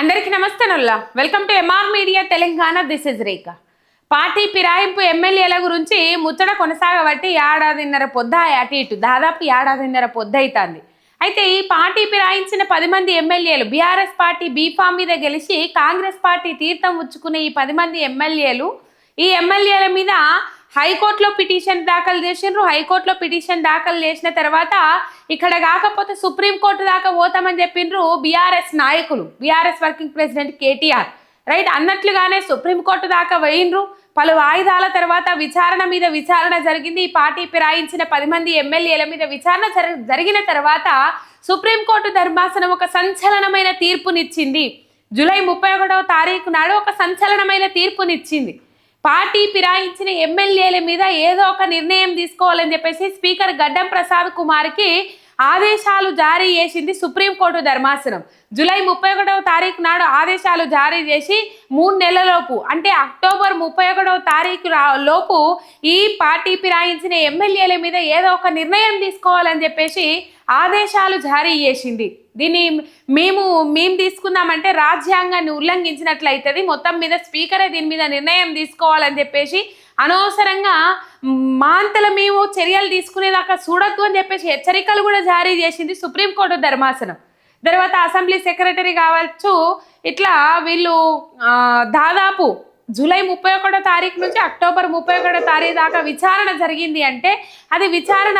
అందరికీ నమస్తేనల్లా welcome to MR media Telangana this is Rekha party పిరాయింపు ఎమ్మెల్యేల గురించి ముచ్చట కొనసాగబట్టి ఏడాదిన్నర పొద్ద అటు ఇటు దాదాపు ఏడాదిన్నర పొద్దు అవుతుంది అయితే ఈ పార్టీ పిరాయించిన పది మంది ఎమ్మెల్యేలు బీఆర్ఎస్ పార్టీ బీఫామ్ మీద గెలిచి కాంగ్రెస్ పార్టీ తీర్థం ఉచ్చుకునే ఈ పది మంది ఎమ్మెల్యేలు ఈ ఎమ్మెల్యేల మీద హైకోర్టులో పిటిషన్ దాఖలు చేసిండ్రు. హైకోర్టులో పిటిషన్ దాఖలు చేసిన తర్వాత ఇక్కడ కాకపోతే సుప్రీంకోర్టు దాకా పోతామని చెప్పిండ్రు బీఆర్ఎస్ నాయకులు. BRS working president KTR. Right? అన్నట్లుగానే supreme court దాకా వేయిండ్రు పలు వాయిదాల తర్వాత విచారణ మీద విచారణ జరిగింది. ఈ పార్టీ ఫిరాయించిన పది మంది ఎమ్మెల్యేల మీద విచారణ జరిగిన తర్వాత సుప్రీంకోర్టు ధర్మాసనం ఒక సంచలనమైన తీర్పునిచ్చింది. జూలై ముప్పై ఒకటవ తారీఖు నాడు ఒక సంచలనమైన తీర్పునిచ్చింది. పార్టీ ఫిరాయించిన ఎమ్మెల్యేల మీద ఏదో ఒక నిర్ణయం తీసుకోవాలని చెప్పేసి స్పీకర్ గడ్డం ప్రసాద్ కుమార్కి ఆదేశాలు జారీ చేసింది సుప్రీంకోర్టు ధర్మాసనం. జూలై ముప్పై ఒకటవ తారీఖు నాడు ఆదేశాలు జారీ చేసి మూడు నెలలలోపు అంటే అక్టోబర్ ముప్పై ఒకటవ తారీఖు లోపు ఈ పార్టీ ఫిరాయించిన ఎమ్మెల్యేల మీద ఏదో ఒక నిర్ణయం తీసుకోవాలని చెప్పేసి ఆదేశాలు జారీ చేసింది. దీన్ని మేము మేము తీసుకుందామంటే రాజ్యాంగాన్ని ఉల్లంఘించినట్లయితుంది. మొత్తం మీద స్పీకరే దీని మీద నిర్ణయం తీసుకోవాలని చెప్పేసి అనవసరంగా మాంతల మేము చర్యలు తీసుకునేదాకా చూడొద్దు అని చెప్పేసి హెచ్చరికలు కూడా జారీ చేసింది సుప్రీంకోర్టు ధర్మాసనం. తర్వాత అసెంబ్లీ సెక్రటరీ కావచ్చు ఇట్లా వీళ్ళు దాదాపు జూలై ముప్పై ఒకటో తారీఖు నుంచి అక్టోబర్ ముప్పై ఒకటో తారీఖు దాకా విచారణ జరిగింది అంటే అది విచారణ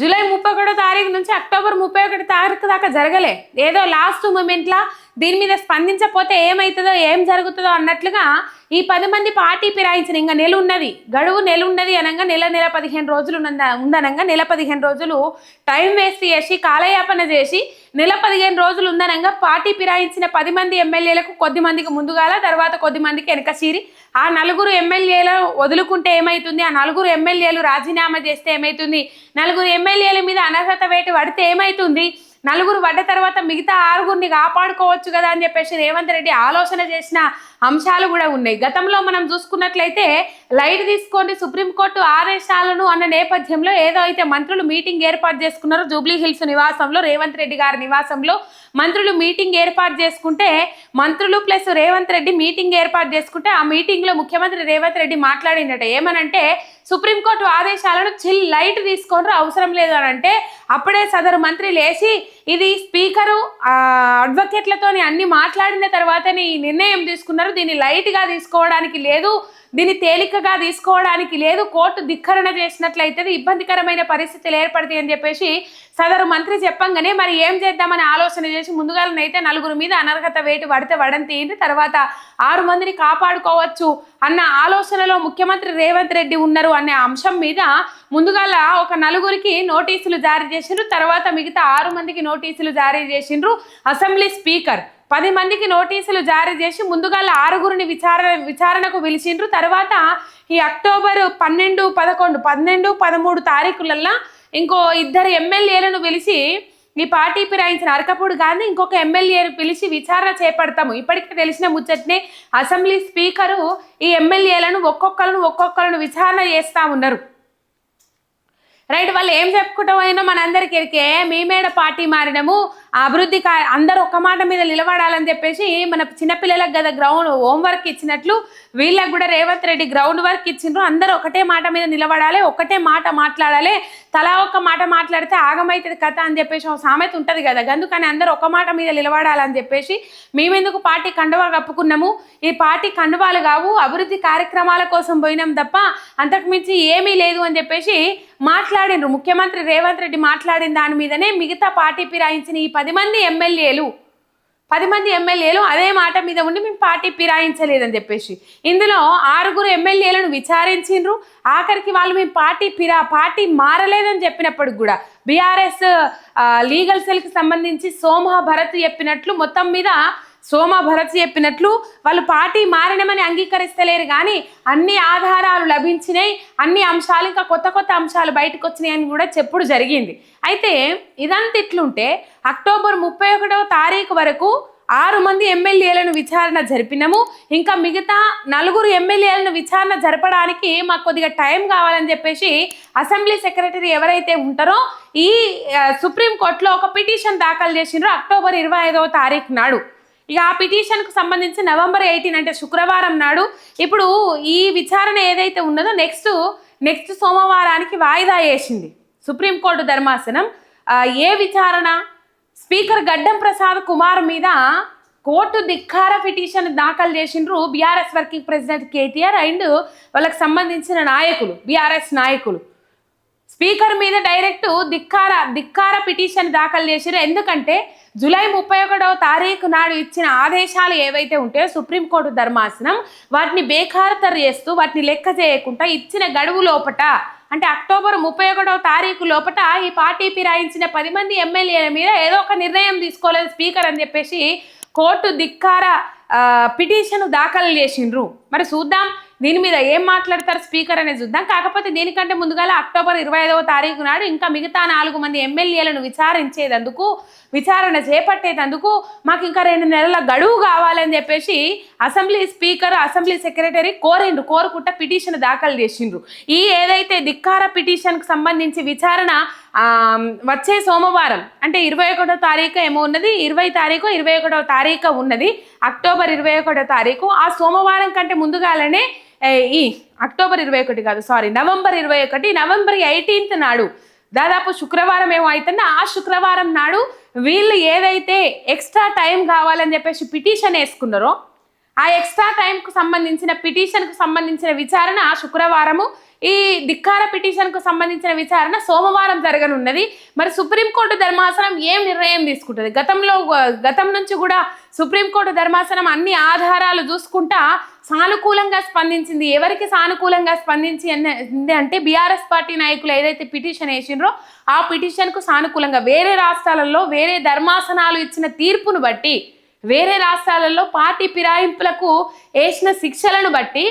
జూలై ముప్పై ఒకటో తారీఖు నుంచి అక్టోబర్ ముప్పై ఒకటో తారీఖు దాకా జరగలే. ఏదో లాస్ట్ మూమెంట్లా దీని మీద స్పందించకపోతే ఏమవుతుందో ఏం జరుగుతుందో అన్నట్లుగా ఈ పది మంది పార్టీ పిరాయించిన ఇంకా నెల ఉన్నది. గడువు నెల ఉన్నది అనగా నెల నెల పదిహేను రోజులు ఉన్నద ఉందనంగా నెల పదిహేను రోజులు టైం వేస్ట్ చేసి కాలయాపన చేసి నెల పదిహేను రోజులు ఉందనంగా పార్టీ ఫిరాయించిన పది మంది ఎమ్మెల్యేలకు కొద్ది మందికి ముందుగాల తర్వాత కొద్ది మందికి వెనక చీరి. ఆ నలుగురు ఎమ్మెల్యేలు వదులుకుంటే ఏమవుతుంది ఆ నలుగురు ఎమ్మెల్యేలు రాజీనామా చేస్తే ఏమవుతుంది నలుగురు ఎమ్మెల్యేల మీద అనర్హత వేటు పడితే ఏమవుతుంది నలుగురు పడ్డ తర్వాత మిగతా ఆరుగురిని కాపాడుకోవచ్చు కదా అని చెప్పేసి రేవంత్ రెడ్డి ఆలోచన చేసిన అంశాలు కూడా ఉన్నాయి. గతంలో మనం చూసుకున్నట్లయితే లైట్ తీసుకోండి సుప్రీంకోర్టు ఆదేశాలను అన్న నేపథ్యంలో ఏదో అయితే మంత్రులు మీటింగ్ ఏర్పాటు చేసుకున్నారో. జూబ్లీ హిల్స్ నివాసంలో రేవంత్ రెడ్డి గారి నివాసంలో మంత్రులు మీటింగ్ ఏర్పాటు చేసుకుంటే మంత్రులు ప్లస్ రేవంత్ రెడ్డి మీటింగ్ ఏర్పాటు చేసుకుంటే ఆ మీటింగ్లో ముఖ్యమంత్రి రేవంత్ రెడ్డి మాట్లాడిందట ఏమనంటే సుప్రీంకోర్టు ఆదేశాలను చిల్ లైట్ తీసుకోండి అవసరం లేదు అని అంటే అప్పుడే సదరు మంత్రి లేచి ఇది స్పీకరు అడ్వకేట్లతోని అన్ని మాట్లాడిన తర్వాతనే ఈ నిర్ణయం తీసుకున్నారు. దీన్ని లైట్గా తీసుకోవడానికి లేదు దీన్ని తేలికగా తీసుకోవడానికి లేదు కోర్టు ధిక్కరణ చేసినట్లయితే ఇబ్బందికరమైన పరిస్థితులు ఏర్పడతాయి అని చెప్పేసి సదరు మంత్రి చెప్పంగానే మరి ఏం చేద్దామని ఆలోచన చేసి ముందుగాలనైతే నలుగురు మీద అనర్హత వేటు పడితే వడంతి తర్వాత ఆరు మందిని కాపాడుకోవచ్చు అన్న ఆలోచనలో ముఖ్యమంత్రి రేవంత్ రెడ్డి ఉన్నారు అనే అంశం మీద ముందుగాల ఒక నలుగురికి నోటీసులు జారీ చేసిండ్రు. తర్వాత మిగతా ఆరు మందికి నోటీసులు జారీ చేసిండ్రు అసెంబ్లీ స్పీకర్. పది మందికి నోటీసులు జారీ చేసి ముందుగా ఆరుగురిని విచారణ విచారణకు పిలిచిండ్రు. తర్వాత ఈ అక్టోబర్ పన్నెండు పదకొండు పన్నెండు పదమూడు తారీఖులల్లా ఇంకో ఇద్దరు ఎమ్మెల్యేలను పిలిచి ఈ పార్టీ ఫిరాయించిన అరకపూడి గారిని ఇంకొక ఎమ్మెల్యేను పిలిచి విచారణ చేపడతాము. ఇప్పటికే తెలిసిన ముచ్చట్నే అసెంబ్లీ స్పీకరు ఈ ఎమ్మెల్యేలను ఒక్కొక్కలను ఒక్కొక్కలను విచారణ చేస్తా ఉన్నారు. రైట్ వాళ్ళు ఏం చెప్పుకుంటాం అయినా మనందరికీ ఎరికే మీ మేడ పార్టీ మారినము అభివృద్ధి కా అందరూ ఒక్క మాట మీద నిలబడాలని చెప్పేసి మన చిన్నపిల్లలకు కదా గ్రౌండ్ హోంవర్క్ ఇచ్చినట్లు వీళ్ళకు కూడా రేవంత్ రెడ్డి గ్రౌండ్ వర్క్ ఇచ్చిండ్రు. అందరూ ఒకటే మాట మీద నిలబడాలి ఒకటే మాట మాట్లాడాలి. తలా ఒక్క మాట మాట్లాడితే ఆగమైతుంది కథ అని చెప్పేసి ఒక సామెత ఉంటుంది కదా. అందుకని అందరూ ఒక మాట మీద నిలబడాలని చెప్పేసి మేమెందుకు పార్టీ కండువా కప్పుకున్నాము? ఈ పార్టీ కండువాలు కావు అభివృద్ధి కార్యక్రమాల కోసం పోయినాం తప్ప అంతకుమించి ఏమీ లేదు అని చెప్పేసి మాట్లాడిండ్రు ముఖ్యమంత్రి రేవంత్ రెడ్డి మాట్లాడిన దాని మీదనే మిగతా పార్టీ పిరాయించిన ఈ పది మంది ఎమ్మెల్యేలు పది మంది ఎమ్మెల్యేలు అదే మాట మీద ఉండి మేము పార్టీ ఫిరాయించలేదని చెప్పేసి. ఇందులో ఆరుగురు ఎమ్మెల్యేలను విచారించిండ్రు. ఆఖరికి వాళ్ళు మేము పార్టీ ఫిరా పార్టీ మారలేదని చెప్పినప్పటికి కూడా బీఆర్ఎస్ లీగల్ సెల్కి సంబంధించి సోమహ భరత్ చెప్పినట్లు మొత్తం మీద సోమ భరత్ చెప్పినట్లు వాళ్ళు పార్టీ మారినమని అంగీకరిస్తలేరు కానీ అన్ని ఆధారాలు లభించినాయి అన్ని అంశాలు ఇంకా కొత్త కొత్త అంశాలు బయటకు వచ్చినాయి అని కూడా చెప్పుడు జరిగింది. అయితే ఇదంతా ఇట్లుంటే అక్టోబర్ ముప్పై ఒకటవ తారీఖు వరకు ఆరు మంది ఎమ్మెల్యేలను విచారణ జరిపినాము. ఇంకా మిగతా నలుగురు ఎమ్మెల్యేలను విచారణ జరపడానికి మాకు కొద్దిగా టైం కావాలని చెప్పేసి అసెంబ్లీ సెక్రటరీ ఎవరైతే ఉంటారో ఈ సుప్రీంకోర్టులో ఒక పిటిషన్ దాఖలు చేసినారు అక్టోబర్ ఇరవై ఐదవ తారీఖు నాడు. ఇక ఆ పిటిషన్కు సంబంధించి నవంబర్ ఎయిటీన్ అంటే శుక్రవారం నాడు ఇప్పుడు ఈ విచారణ ఏదైతే ఉన్నదో నెక్స్ట్ నెక్స్ట్ సోమవారానికి వాయిదా వేసింది. సుప్రీంకోర్టు ధర్మాసనం. ఏ విచారణ? స్పీకర్ గడ్డం ప్రసాద్ కుమార్ మీద కోర్టు ధిక్కార పిటిషన్ దాఖలు చేసిండ్రు BRS working president KTR and వాళ్ళకి సంబంధించిన నాయకులు బీఆర్ఎస్ నాయకులు. స్పీకర్ మీద డైరెక్ట్ ధిక్కార ధిక్కార పిటిషన్ దాఖలు చేసిరు ఎందుకంటే జూలై ముప్పై ఒకటవ తారీఖు నాడు ఇచ్చిన ఆదేశాలు ఏవైతే ఉంటాయో సుప్రీంకోర్టు ధర్మాసనం వాటిని బేఖాతరు చేస్తూ వాటిని లెక్క చేయకుండా ఇచ్చిన గడువు లోపట అంటే అక్టోబర్ ముప్పై ఒకటవ తారీఖు లోపట ఈ పార్టీ ఫిరాయించిన పది మంది ఎమ్మెల్యేల మీద ఏదో ఒక నిర్ణయం తీసుకోలేదు స్పీకర్ అని చెప్పేసి కోర్టు ధిక్కార పిటిషన్ దాఖలు చేసిండ్రు. మరి చూద్దాం దీని మీద ఏం మాట్లాడతారు స్పీకర్ అనేది చూద్దాం. కాకపోతే దీనికంటే ముందుగాల అక్టోబర్ ఇరవై ఐదవ తారీఖు నాడు ఇంకా మిగతా నాలుగు మంది ఎమ్మెల్యేలను విచారించేదందుకు విచారణ చేపట్టేటందుకు మాకు ఇంకా రెండు నెలల గడువు కావాలని చెప్పేసి అసెంబ్లీ స్పీకర్ అసెంబ్లీ సెక్రటరీ కోరిండ్రు కోరుకుంటా పిటిషన్ దాఖలు చేసిండ్రు. ఈ ఏదైతే ధిక్కార పిటిషన్కి సంబంధించి విచారణ వచ్చే సోమవారం అంటే ఇరవై ఒకటో తారీఖు ఏమో ఉన్నది ఇరవై తారీఖు ఇరవై ఒకటో తారీఖు ఉన్నది అక్టోబర్ ఇరవై ఒకటో తారీఖు. ఆ సోమవారం కంటే ముందుగానే ఈ అక్టోబర్ ఇరవై ఒకటి కాదు సారీ నవంబర్ ఇరవై ఒకటి నవంబర్ ఎయిటీన్త్ నాడు దాదాపు శుక్రవారం ఏమో అవుతుందో ఆ శుక్రవారం నాడు వీళ్ళు ఏదైతే ఎక్స్ట్రా టైం కావాలని చెప్పేసి పిటిషన్ వేసుకున్నారో ఆ ఎక్స్ట్రా టైంకు సంబంధించిన పిటిషన్కు సంబంధించిన విచారణ ఆ శుక్రవారము ఈ ధిక్కార పిటిషన్కు సంబంధించిన విచారణ సోమవారం జరగనున్నది. మరి సుప్రీంకోర్టు ధర్మాసనం ఏం నిర్ణయం తీసుకుంటుంది? గతంలో గతం నుంచి కూడా సుప్రీంకోర్టు ధర్మాసనం అన్ని ఆధారాలు చూసుకుంటా సానుకూలంగా స్పందించింది. ఎవరికి సానుకూలంగా స్పందించి అంటే బీఆర్ఎస్ పార్టీ నాయకులు ఏదైతే పిటిషన్ వేసిండ్రో ఆ పిటిషన్కు సానుకూలంగా వేరే రాష్ట్రాలలో వేరే ధర్మాసనాలు ఇచ్చిన తీర్పును బట్టి వేరే రాష్ట్రాలలో పార్టీ ఫిరాయింపులకు వేసిన శిక్షలను బట్టి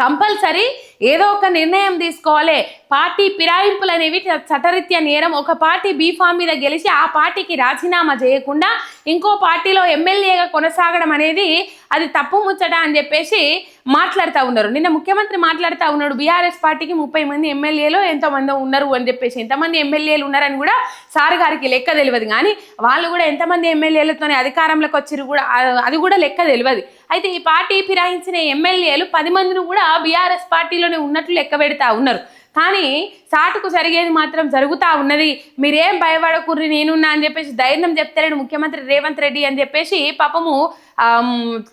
కంపల్సరీ ఏదో ఒక నిర్ణయం తీసుకోవాలి. పార్టీ పిరాయింపులు అనేవి చటరీత్య నేరం. ఒక పార్టీ బీఫామ్ మీద గెలిచి ఆ పార్టీకి రాజీనామా చేయకుండా ఇంకో పార్టీలో ఎమ్మెల్యేగా కొనసాగడం అనేది అది తప్పు ముచ్చట అని చెప్పేసి మాట్లాడుతూ ఉన్నారు. నిన్న ముఖ్యమంత్రి మాట్లాడుతూ ఉన్నాడు. బీఆర్ఎస్ పార్టీకి ముప్పై మంది ఎమ్మెల్యేలు ఎంతమంది ఉన్నారు అని చెప్పేసి. ఎంతమంది ఎమ్మెల్యేలు ఉన్నారని కూడా సార్ గారికి లెక్క తెలియదు. కానీ వాళ్ళు కూడా ఎంతమంది ఎమ్మెల్యేలతోనే అధికారంలోకి వచ్చిరు కూడా అది కూడా లెక్క తెలియదు. అయితే ఈ పార్టీ ఫిరాయించిన ఎమ్మెల్యేలు పది మందిని కూడా బీఆర్ఎస్ పార్టీలోనే ఉన్నట్లు లెక్క పెడతా ఉన్నారు. కానీ సాటుకు జరిగేది మాత్రం జరుగుతూ ఉన్నది. మీరేం భయపడకుర్రి నేనున్నా అని చెప్పేసి ధైర్యం చెప్తారని ముఖ్యమంత్రి రేవంత్ రెడ్డి అని చెప్పేసి పాపము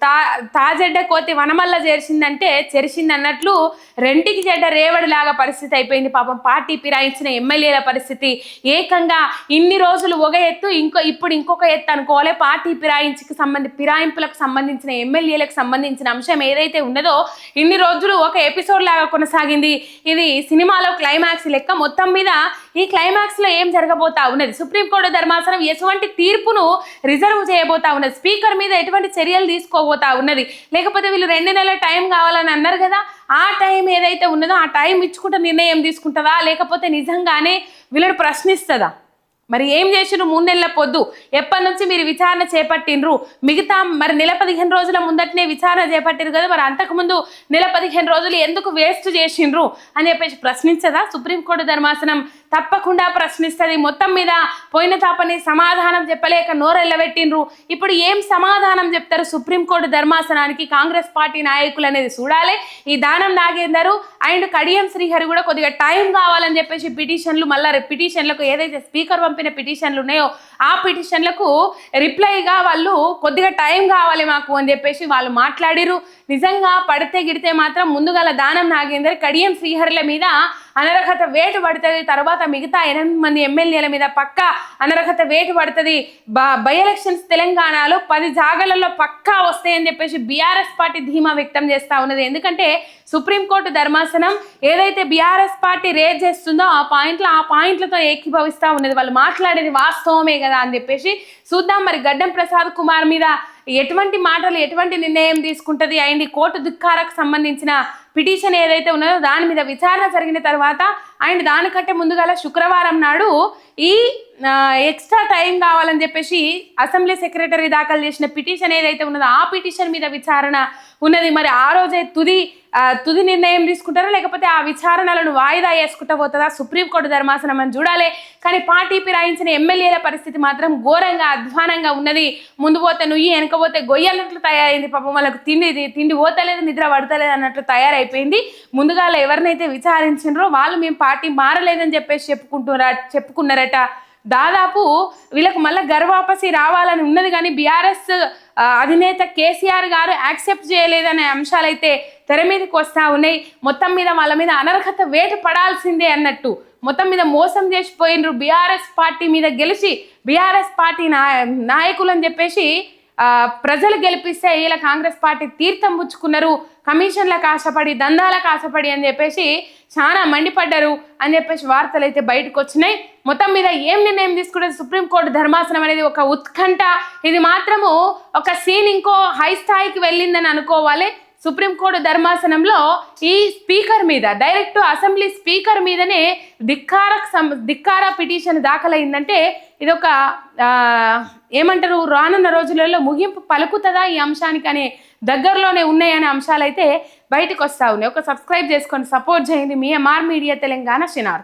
తా తాజెడ్డ కోతి వనమల్ల చేర్చిందంటే చెరిసింది అన్నట్లు రెంటికి జడ్డ రేవడిలాగా పరిస్థితి అయిపోయింది. పాపం పార్టీ పిరాయించిన ఎమ్మెల్యేల పరిస్థితి ఏకంగా ఇన్ని రోజులు ఒక ఎత్తు ఇంకో ఇప్పుడు ఇంకొక ఎత్తు అనుకోవాలి. పార్టీ ఫిరాయించికి సంబంధి పిరాయింపులకు సంబంధించిన ఎమ్మెల్యేలకు సంబంధించిన అంశం ఏదైతే ఉన్నదో ఇన్ని రోజులు ఒక ఎపిసోడ్ లాగా కొనసాగింది. ఇది సినిమాలో క్లైమాక్స్ లెక్క మొత్తం మీద ఈ క్లైమాక్స్లో ఏం జరగబోతా ఉన్నది? సుప్రీంకోర్టు ధర్మాసనం ఎటువంటి తీర్పును రిజర్వ్ చేయబోతా ఉన్నది? స్పీకర్ మీద ఎటువంటి చర్యలు తీసుకోబోతా ఉన్నది. లేకపోతే వీళ్ళు రెండు నెలల టైం కావాలని అన్నారు కదా ఆ టైం ఏదైతే ఉన్నదో ఆ టైం ఇచ్చుకుంటే నిర్ణయం తీసుకుంటుందా? లేకపోతే నిజంగానే వీళ్ళని ప్రశ్నిస్తుందా? మరి ఏం చేసిండ్రు మూడు నెలల పొద్దు? ఎప్పటి నుంచి మీరు విచారణ చేపట్టిండ్రు? మిగతా మరి నెల పదిహేను రోజుల ముందటనే విచారణ చేపట్టిరు కదా మరి అంతకుముందు నెల పదిహేను రోజులు ఎందుకు వేస్ట్ చేసిండ్రు? అని చెప్పేసి ప్రశ్నించదా సుప్రీంకోర్టు ధర్మాసనం? తప్పకుండా ప్రశ్నిస్తుంది. మొత్తం మీద పోయిన తాపని సమాధానం చెప్పలేక నోరెళ్ళబెట్టిండ్రు. ఇప్పుడు ఏం సమాధానం చెప్తారు సుప్రీంకోర్టు ధర్మాసనానికి కాంగ్రెస్ పార్టీ నాయకులు అనేది చూడాలి. ఈ దానం నాగేందరు అండ్ కడియం శ్రీహరి కూడా కొద్దిగా టైం కావాలని చెప్పేసి పిటిషన్లు మళ్ళీ పిటిషన్లకు ఏదైతే స్పీకర్ పంపిన పిటిషన్లు ఉన్నాయో ఆ పిటిషన్లకు రిప్లైగా వాళ్ళు కొద్దిగా టైం కావాలి మాకు అని చెప్పేసి వాళ్ళు మాట్లాడిరు నిజంగా పడితే గిడితే మాత్రం ముందుగల దానం నాగేందర్ కడియం శ్రీహరుల మీద అనర్హత వేటు పడుతుంది. తర్వాత మిగతా ఎనిమిది మంది ఎమ్మెల్యేల మీద పక్క అనర్హత వేటు పడుతుంది. బై ఎలక్షన్స్ తెలంగాణలో పది జాగాలలో పక్కా వస్తాయని చెప్పేసి బీఆర్ఎస్ పార్టీ ధీమా వ్యక్తం చేస్తా ఉన్నది. ఎందుకంటే సుప్రీంకోర్టు ధర్మాసనం ఏదైతే బీఆర్ఎస్ పార్టీ రేజ్ చేస్తుందో ఆ పాయింట్లు ఆ పాయింట్లతో ఏకీభవిస్తా ఉన్నది. వాళ్ళు మాట్లాడేది వాస్తవమే కదా అని చెప్పేసి చూద్దాం మరి గడ్డం ప్రసాద్ కుమార్ మీద ఎటువంటి మాటలు ఎటువంటి నిర్ణయం తీసుకుంటది? అండ్ కోర్టు ధిక్కారకు సంబంధించిన పిటిషన్ ఏదైతే ఉన్నదో దాని మీద విచారణ జరిగిన తర్వాత అండ్ దానికంటే ముందుగాల శుక్రవారం నాడు ఈ ఎక్స్ట్రా టైం కావాలని చెప్పేసి అసెంబ్లీ సెక్రటరీ దాఖలు చేసిన పిటిషన్ ఏదైతే ఉన్నదో ఆ పిటిషన్ మీద విచారణ ఉన్నది. మరి ఆ రోజే తుది తుది నిర్ణయం తీసుకుంటారా? లేకపోతే ఆ విచారణలను వాయిదా వేసుకుంటా పోతుందా? సుప్రీంకోర్టు ధర్మాసనం అని చూడాలి. కానీ పార్టీ పిరాయించిన ఎమ్మెల్యేల పరిస్థితి మాత్రం ఘోరంగా అధ్వానంగా ఉన్నది. ముందు పోతే నుయ్యి వెనకపోతే గొయ్యన్నట్లు తయారైంది. పాపం వాళ్ళకు తిండి తిండి పోతలేదు నిద్ర పడతలేదు అన్నట్లు తయారైపోయింది. ముందుగా ఎవరినైతే విచారించినారో వాళ్ళు మేము పార్టీ మారలేదని చెప్పేసి చెప్పుకుంటున్నారా చెప్పుకున్నారట. దాదాపు వీళ్ళకు మళ్ళీ గర్వాపసి రావాలని ఉన్నది కానీ బీఆర్ఎస్ అధినేత కేసీఆర్ గారు యాక్సెప్ట్ చేయలేదనే అంశాలైతే తెర మీదకి వస్తూ ఉన్నాయి. మొత్తం మీద వాళ్ళ మీద అనర్హత వేటు పడాల్సిందే అన్నట్టు. మొత్తం మీద మోసం చేసిపోయినరు బీఆర్ఎస్ పార్టీ మీద గెలిచి బీఆర్ఎస్ పార్టీ నాయ నాయకులు అని చెప్పేసి ప్రజలు గెలిపిస్తే ఇలా కాంగ్రెస్ పార్టీ తీర్థం పుచ్చుకున్నారు కమిషన్లకు ఆశపడి దందాలకు ఆశపడి అని చెప్పేసి చాలా మండిపడ్డారు అని చెప్పేసి వార్తలు అయితే బయటకు వచ్చినాయి. మొత్తం మీద ఏం నిర్ణయం తీసుకుంటే సుప్రీంకోర్టు ధర్మాసనం అనేది ఒక ఉత్కంఠ. ఇది మాత్రము ఒక సీన్ ఇంకో హై స్థాయికి వెళ్ళిందని అనుకోవాలి. సుప్రీంకోర్టు ధర్మాసనంలో ఈ స్పీకర్ మీద డైరెక్ట్ అసెంబ్లీ స్పీకర్ మీదనే ధిక్కార సం ధిక్కార పిటిషన్ దాఖలైందంటే ఇది ఒక ఏమంటారు రానున్న రోజులలో ముగింపు పలుకుతుందా ఈ అంశానికి అనే దగ్గరలోనే ఉన్నాయనే అంశాలైతే బయటకు వస్తా ఉన్నాయి. ఒక సబ్స్క్రైబ్ చేసుకొని సపోర్ట్ చేయండి. మీ ఎంఆర్ మీడియా తెలంగాణ షినార్